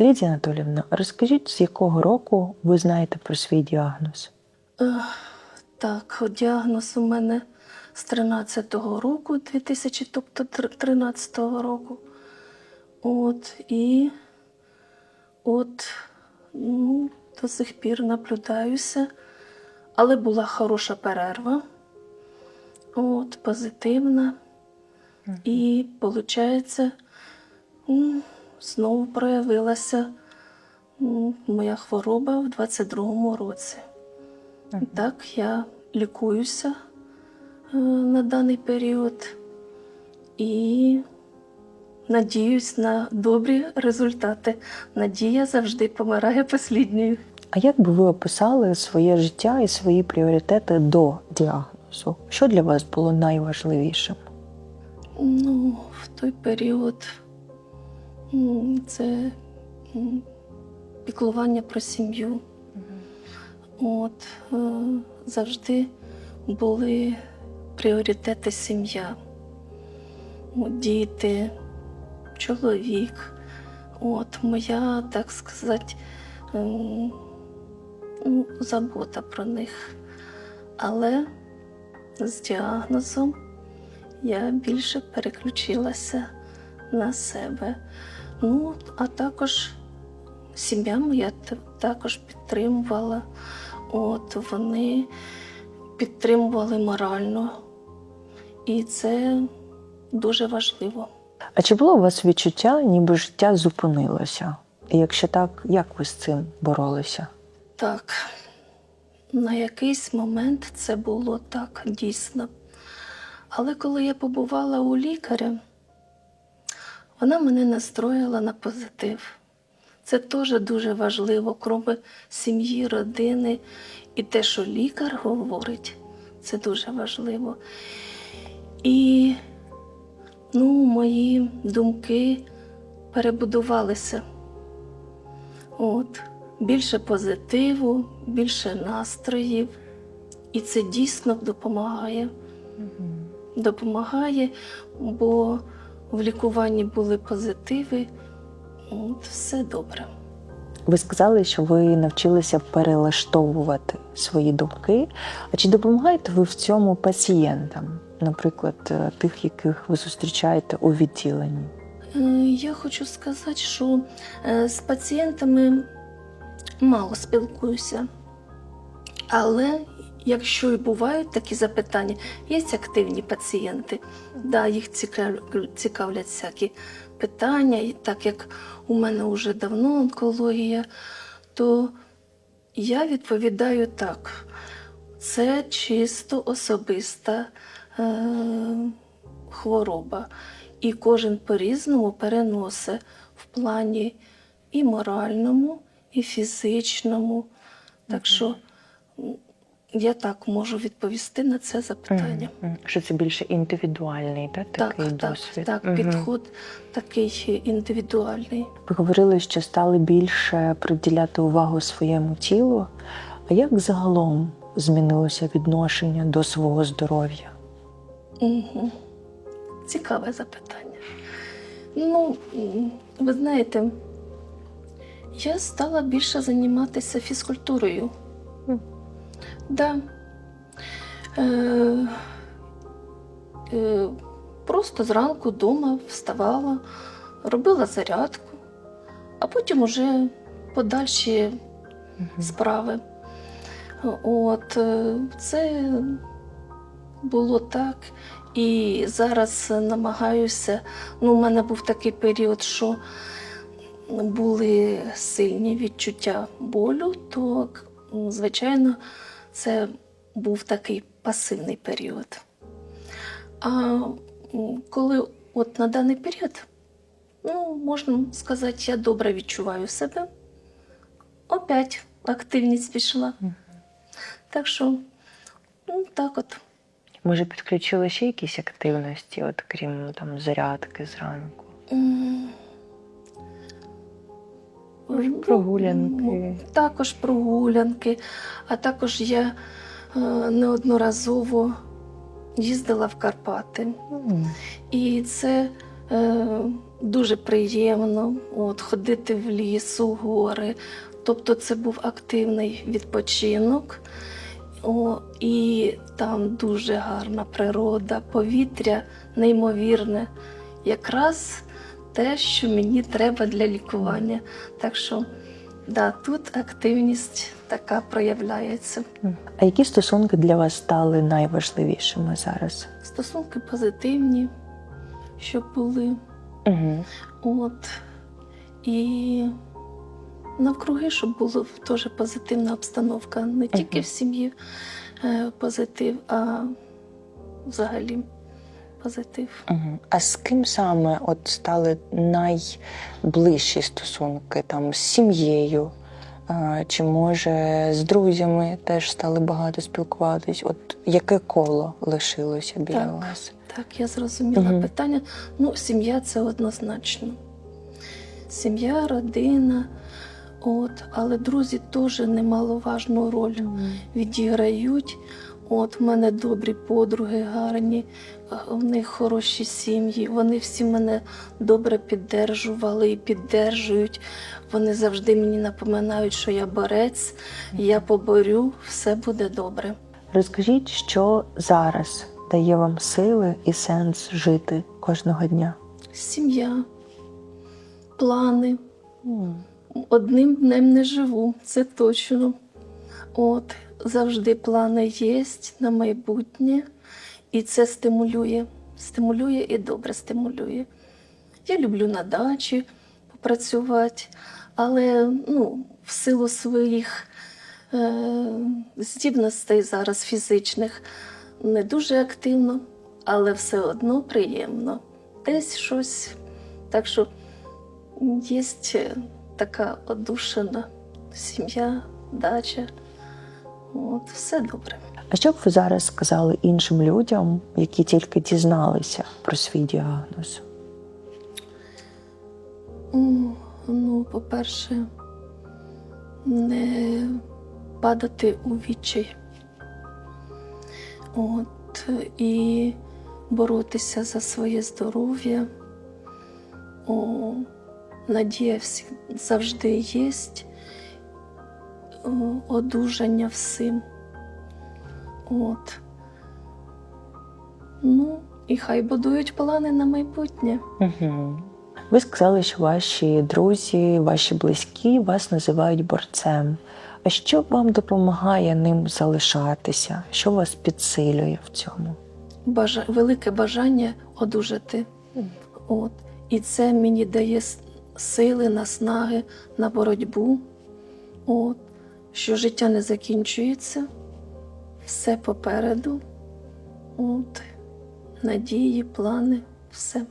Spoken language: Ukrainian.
Лідія Анатолівна, розкажіть, з якого року ви знаєте про свій діагноз? Так, діагноз у мене з 13-го року, 2000, тобто 13-го року. От, і от ну, до сих пір наблюдаюся. Але була хороша перерва, от, позитивна. І, виходить, знову проявилася моя хвороба в 22-му році. Так, я лікуюся е, на даний період і надіюсь на добрі результати. Надія завжди помирає послідньою. А як би ви описали своє життя і свої пріоритети до діагнозу? Що для вас було найважливішим? Ну, в той період це піклування про сім'ю. От, е, завжди були пріоритети сім'я, діти, чоловік. От, моя, так сказати, ну, забота про них. Але з діагнозом я більше переключилася на себе. Ну, а також сім'я моя також підтримувала. От вони підтримували морально. І це дуже важливо. А чи було у вас відчуття, ніби життя зупинилося? І якщо так, як ви з цим боролися? Так, на якийсь момент це було так дійсно. Але коли я побувала у лікаря, вона мене настроїла на позитив. Це теж дуже важливо, крім сім'ї, родини. І те, що лікар говорить, це дуже важливо. І ну, мої думки перебудувалися. От, більше позитиву, більше настроїв. І це дійсно допомагає. Допомагає, бо в лікуванні були позитиви. От, все добре. Ви сказали, що ви навчилися перелаштовувати свої думки. А чи допомагаєте ви в цьому пацієнтам, наприклад, е, тих, яких ви зустрічаєте у відділенні? Е, Я хочу сказати, що е, з пацієнтами мало спілкуюся. Але якщо і бувають такі запитання, є активні пацієнти, да, їх цікав- цікавлять всякі питання, і так як у мене вже давно онкологія, то я відповідаю так. Це чисто особиста е, хвороба. І кожен по-різному переносить в плані і моральному, і фізичному. Так що я так можу відповісти на це запитання. Мгм. Що це більше індивідуальний та, Так, такий так, досвід? так, Мгм. підход такий індивідуальний. Ви говорили, що стали більше приділяти увагу своєму тілу. А як загалом змінилося відношення до свого здоров'я? Угу. Цікаве запитання. Ну, ви знаєте, я стала більше займатися фізкультурою. Да. Е, е, просто зранку вдома вставала, робила зарядку, а потім уже подальші справи. От е, це було так. І зараз намагаюся. Ну, у мене був такий період, що були сильні відчуття болю, то, звичайно, це був такий пасивний період. А коли от на даний період, ну, можна сказати, я добре відчуваю себе, опять активність пішла. Так що, ну, так от. Може, підключили ще якісь активності, от крім там зарядки зранку? М, прогулянки? Також прогулянки, а також я е, неодноразово їздила в Карпати. І це Е, дуже приємно от, ходити в ліс, у гори. Тобто це був активний відпочинок. О, і там дуже гарна природа, повітря неймовірне. Якраз те, що мені треба для лікування. Так що да, тут активність така проявляється. А які стосунки для вас стали найважливішими зараз? Стосунки позитивні, щоб були. Угу. От. І навкруги, щоб була теж позитивна обстановка. Не тільки Мгм. в сім'ї е, позитив, а взагалі позитив. Угу. А з ким саме от стали найближчі стосунки там з сім'єю? Чи може з друзями теж стали багато спілкуватись? От яке коло лишилося біля Так. вас? Так, я зрозуміла Мгм. питання. Ну, сім'я це однозначно. Сім'я, родина. От, але друзі теж немаловажну роль відіграють. От в мене добрі подруги, гарні, в них хороші сім'ї. Вони всі мене добре піддержували і піддержують. Вони завжди мені напоминають, що я борець, я поборю, все буде добре. Розкажіть, що зараз дає вам сили і сенс жити кожного дня? Сім'я, плани. Одним днем не живу, це точно. От, завжди плани є на майбутнє, і це стимулює. Стимулює і добре стимулює. Я люблю на дачі попрацювати, але ну, в силу своїх е, здібностей зараз фізичних не дуже активно, але все одно приємно. Десь щось. Так що є така одушена сім'я, дача. От, все добре. А що б ви зараз сказали іншим людям, які тільки дізналися про свій діагноз? Ну, по-перше, не падати у відчай. От, і боротися за своє здоров'я. О, надія завжди є. Одужання всім. От. Ну, і хай будують плани на майбутнє. Угу. Ви сказали, що ваші друзі, ваші близькі вас називають борцем. А що вам допомагає ним залишатися? Що вас підсилює в цьому? бажа... велике бажання одужати. От. І це мені дає сили, наснаги на боротьбу. От. Що життя не закінчується, все попереду. От. Надії, плани, все.